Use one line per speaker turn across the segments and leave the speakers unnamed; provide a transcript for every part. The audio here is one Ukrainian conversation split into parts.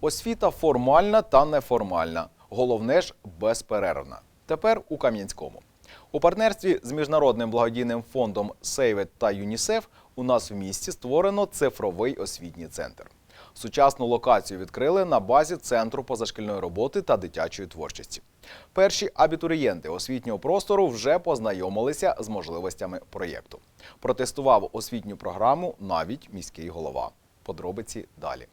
Освіта формальна та неформальна. Головне ж безперервна. Тепер у Кам'янському. У партнерстві з міжнародним благодійним фондом Сейвет та ЮНІСЕФ у нас в місті створено цифровий освітній центр. Сучасну локацію відкрили на базі центру позашкільної роботи та дитячої творчості. Перші абітурієнти освітнього простору вже познайомилися з можливостями проєкту. Протестував освітню програму навіть міський голова. Подробиці далі.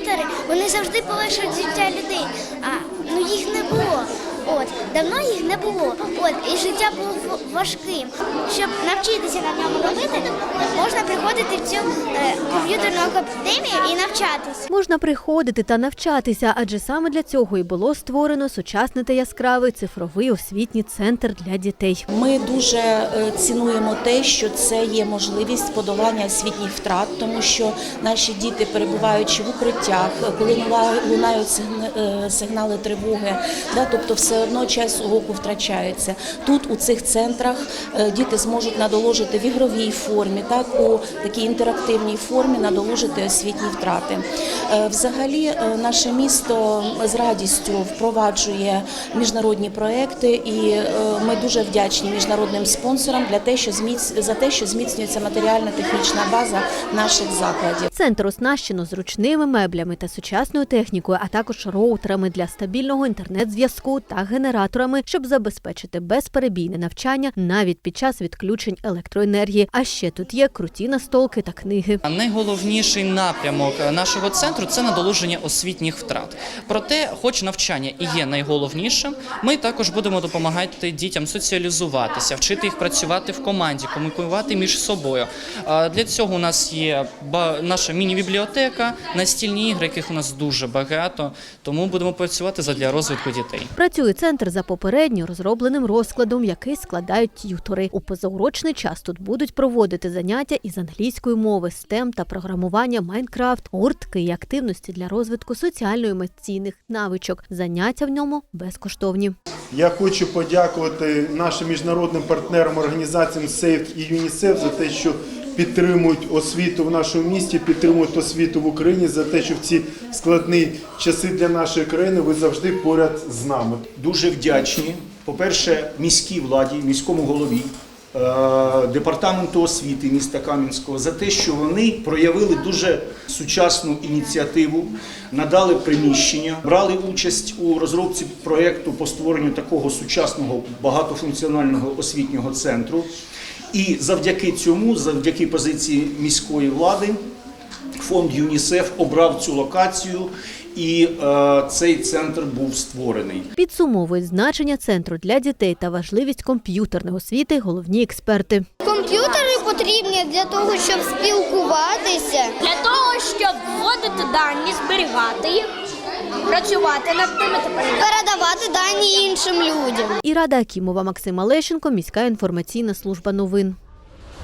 Комп'ютери вони завжди полегшують життя людей, а ну їх не було. От давно їх не було. От і життя було важким. Щоб навчитися на ньому робити, можна приходити в цю е, комп'ютерну академію і навчатися.
Можна приходити та навчатися, адже саме для цього і було створено сучасний та яскравий цифровий освітній центр для дітей.
Ми дуже е, цінуємо те, що це є можливість подолання освітніх втрат, тому що наші діти, перебуваючи в укриттях, коли лунають е, сигнали тривоги, да, тобто все одно час уроку втрачається. Тут у цих центрах е, діти зможуть надоложити в ігровій формі, так у такій інтерактивній формі надоложити освітні втрати. Е, Взагалі, е, наше місто з радістю впроваджує міжнародні проекти, і ми дуже вдячні міжнародним спонсорам для те, що за те, що зміцнюється матеріально-технічна база наших закладів.
Центр оснащено зручними меблями та сучасною технікою, а також роутерами для стабільного інтернет-зв'язку та генераторами, щоб забезпечити безперебійне навчання навіть під час відключень електроенергії. А ще тут є круті настолки та книги.
Найголовніший напрямок нашого центру це надолуження освітніх втрат. Проте, хоч навчання і є найголовнішим, ми також будемо допомагати дітям соціалізуватися, вчити їх працювати в команді, комунікувати між собою. Для цього у нас є наша міні-бібліотека, настільні ігри, яких у нас дуже багато. Тому будемо працювати задля розвитку дітей.
Працює центр за попередньо розробленим розкладом, який складають т'ютори. У позаурочний час тут будуть проводити заняття із англійської мови, STEM та програмування Майнкрафт, гуртки і активності для розвитку соціально-емоційних навичок. Заняття в ньому безкоштовні.
Я хочу подякувати нашим міжнародним партнерам організаціям SAFE і ЮНІСЕФ за те, що підтримують освіту в нашому місті, підтримують освіту в Україні за те, що в ці складні часи для нашої країни ви завжди поряд з нами.
дуже вдячні, по-перше, міській владі, міському голові, е, департаменту освіти міста Кам'янського за те, що вони проявили дуже сучасну ініціативу, надали приміщення, брали участь у розробці проєкту по створенню такого сучасного багатофункціонального освітнього центру. І завдяки цьому, завдяки позиції міської влади, фонд ЮНІСЕФ обрав цю локацію, і е, цей центр був створений.
Підсумовують значення центру для дітей та важливість комп'ютерної освіти головні експерти.
Комп'ютери потрібні для того, щоб спілкуватися.
Для того, щоб вводити дані, зберігати їх, працювати над тими. Передавати
дані іншим людям.
Ірада Акімова, Максим Лещенко, міська інформаційна служба новин.